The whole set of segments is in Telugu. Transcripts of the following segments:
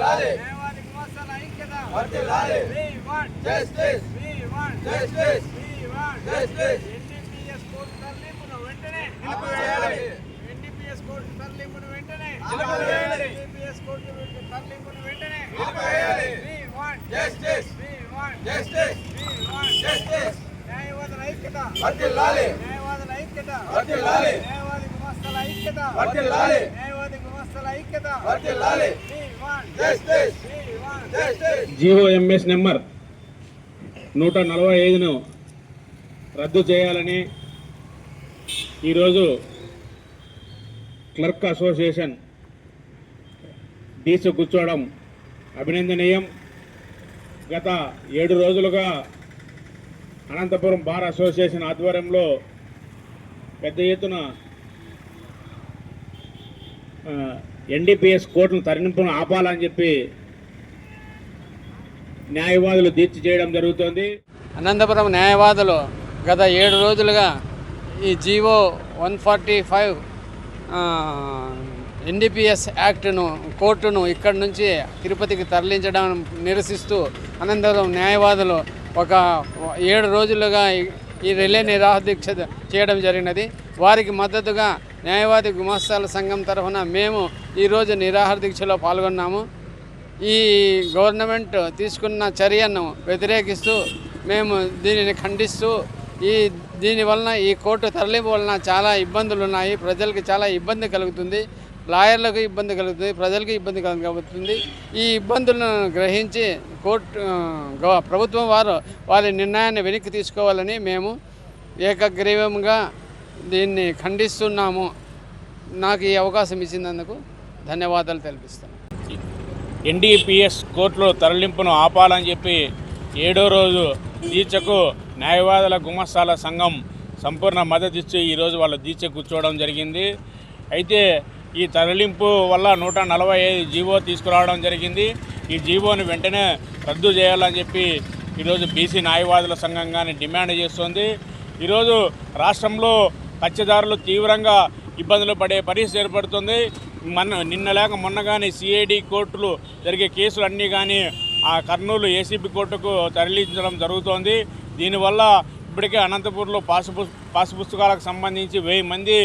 వర్తిల్లాలి వర్తిల్లాలి justice justice justice NDPS court తరలింపును వెంటనే నిలిపివేయాలి ఎన్డీపీఎస్ కోర్టు తరలింపును వెంటనే నిలిపివేయాలి ఎన్డీపీఎస్ కోర్టు తరలింపును వెంటనే నిలిపివేయాలి జస్టిస్ జస్టిస్ జస్టిస్ న్యాయవాదుల ఐక్యత. వర్తిల్లాలి ఐక్యత. ఐక్యత. జిఓఎంఎస్ నెంబర్ నూట నలభై ఐదును రద్దు చేయాలని ఈరోజు క్లర్క్ అసోసియేషన్ దీక్ష కూర్చోవడం అభినందనీయం. గత ఏడు రోజులుగా అనంతపురం బార్ అసోసియేషన్ ఆధ్వర్యంలో పెద్ద ఎత్తున ఎన్డీపీఎస్ కోర్టును తరలింపును ఆపాలని చెప్పి న్యాయవాదులు దీర్చి చేయడం జరుగుతోంది. అనంతపురం న్యాయవాదులు గత ఏడు రోజులుగా ఈ GO one forty five NDPS యాక్ట్ను కోర్టును ఇక్కడి నుంచి తిరుపతికి తరలించడం నిరసిస్తూ అనంతపురం న్యాయవాదులు ఒక ఏడు రోజులుగా ఈ- ఈ రిలే నిరాదీక్ష చేయడం జరిగినది. వారికి మద్దతుగా న్యాయవాది గుమాస్తాల సంఘం తరఫున మేము ఈరోజు నిరాహార దీక్షలో పాల్గొన్నాము. ఈ గవర్నమెంట్ తీసుకున్న చర్యను వ్యతిరేకిస్తూ మేము దీనిని ఖండిస్తూ ఈ దీనివలన ఈ కోర్టు తరలింపు వలన చాలా ఇబ్బందులు ఉన్నాయి. ప్రజలకు చాలా ఇబ్బంది కలుగుతుంది. లాయర్లకు ఇబ్బంది కలుగుతుంది. ప్రజలకు ఇబ్బంది కలుగుతుంది. ఈ ఇబ్బందులను గ్రహించి కోర్టు ప్రభుత్వం వారు వారి నిర్ణయాన్ని వెనక్కి తీసుకోవాలని మేము ఏకగ్రీవంగా దీన్ని ఖండిస్తున్నాము. నాకు ఈ అవకాశం ఇచ్చినందుకు ధన్యవాదాలు తెలిపిస్తాను ఎన్డీపీఎస్ కోర్టులో తరలింపును ఆపాలని చెప్పి ఏడో రోజు దీక్షకు న్యాయవాదుల గుమస్తాల సంఘం సంపూర్ణ మద్దతు ఇచ్చి ఈరోజు వాళ్ళ దీక్ష కూర్చోవడం జరిగింది. అయితే ఈ తరలింపు వల్ల నూట నలభై ఐదు జీవో తీసుకురావడం జరిగింది. ఈ జీవోని వెంటనే రద్దు చేయాలని చెప్పి ఈరోజు బీసీ న్యాయవాదుల సంఘం కానీ డిమాండ్ చేస్తోంది. ఈరోజు రాష్ట్రంలో కచ్చదారులు తీవ్రంగా ఇబ్బందులు పడే పరిస్థితి ఏర్పడుతుంది. మన నిన్న లేక మొన్న కానీ సిఐడి కోర్టులు జరిగే కేసులు అన్నీ కానీ ఆ కర్నూలు ఏసీబీ కోర్టుకు తరలించడం జరుగుతోంది. దీనివల్ల ఇప్పటికే అనంతపూర్లో పాసు పుస్- పాసు పుస్తకాలకు సంబంధించి వెయ్యి మంది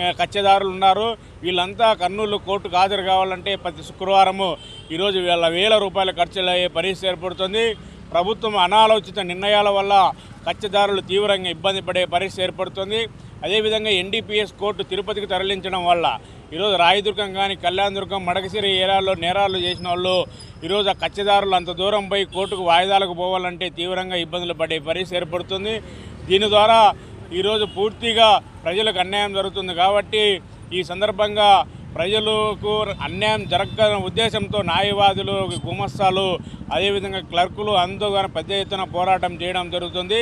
ఆ, కచ్చదారులు ఉన్నారు. వీళ్ళంతా కర్నూలు కోర్టుకు హాజరు కావాలంటే ప్రతి శుక్రవారము ఈరోజు వీళ్ళ వేల రూపాయల ఖర్చులు అయ్యే పరిస్థితి ఏర్పడుతుంది. ప్రభుత్వం అనాలోచిత నిర్ణయాల వల్ల కచ్చదారులు తీవ్రంగా ఇబ్బంది పడే పరిస్థితి ఏర్పడుతుంది. అదేవిధంగా ఎన్డీపీఎస్ కోర్టు తిరుపతికి తరలించడం వల్ల ఈరోజు రాయదుర్గం కానీ కళ్యాణదుర్గం మడకసిరి ఏరియాలో నేరాలు చేసిన వాళ్ళు ఈరోజు ఆ కచ్చదారులు అంత దూరం పోయి కోర్టుకు వాయిదాలకు పోవాలంటే తీవ్రంగా ఇబ్బందులు పడే పరిస్థితి ఏర్పడుతుంది. దీని ద్వారా ఈరోజు పూర్తిగా ప్రజలకు అన్యాయం జరుగుతుంది కాబట్టి ఈ సందర్భంగా ప్రజలకు అన్యాయం జరగని ఉద్దేశంతో న్యాయవాదులు గుమస్తాలు అదేవిధంగా క్లర్కులు అందరూ పెద్ద ఎత్తున పోరాటం చేయడం జరుగుతుంది.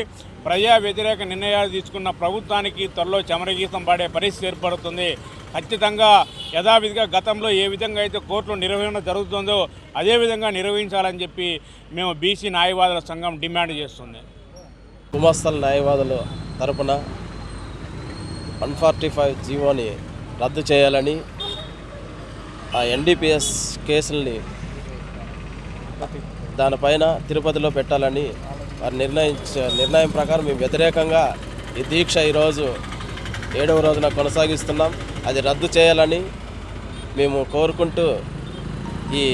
ప్రజా వ్యతిరేక నిర్ణయాలు తీసుకున్న ప్రభుత్వానికి త్వరలో చమరగీతం పాడే పరిస్థితి ఏర్పడుతుంది. ఖచ్చితంగా యథావిధిగా గతంలో ఏ విధంగా అయితే కోర్టులో నిర్వహణ జరుగుతుందో అదేవిధంగా నిర్వహించాలని చెప్పి మేము బీసీ న్యాయవాదుల సంఘం డిమాండ్ చేస్తుంది. గుమస్తల న్యాయవాదుల తరపున వన్ ఫార్టీ ఫైవ్ జీవోని రద్దు చేయాలని ఆ ఎన్డీపీఎస్ కేసుల్ని దానిపైన తిరుపతిలో పెట్టాలని వారు నిర్ణయించ నిర్ణయం ప్రకారం మేము వ్యతిరేకంగా ఈ దీక్ష ఈరోజు ఏడవ రోజున కొనసాగిస్తున్నాం. అది రద్దు చేయాలని మేము కోరుకుంటూ ఈ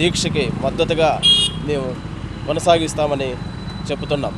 దీక్షకి మద్దతుగా మేము కొనసాగిస్తామని చెబుతున్నాం.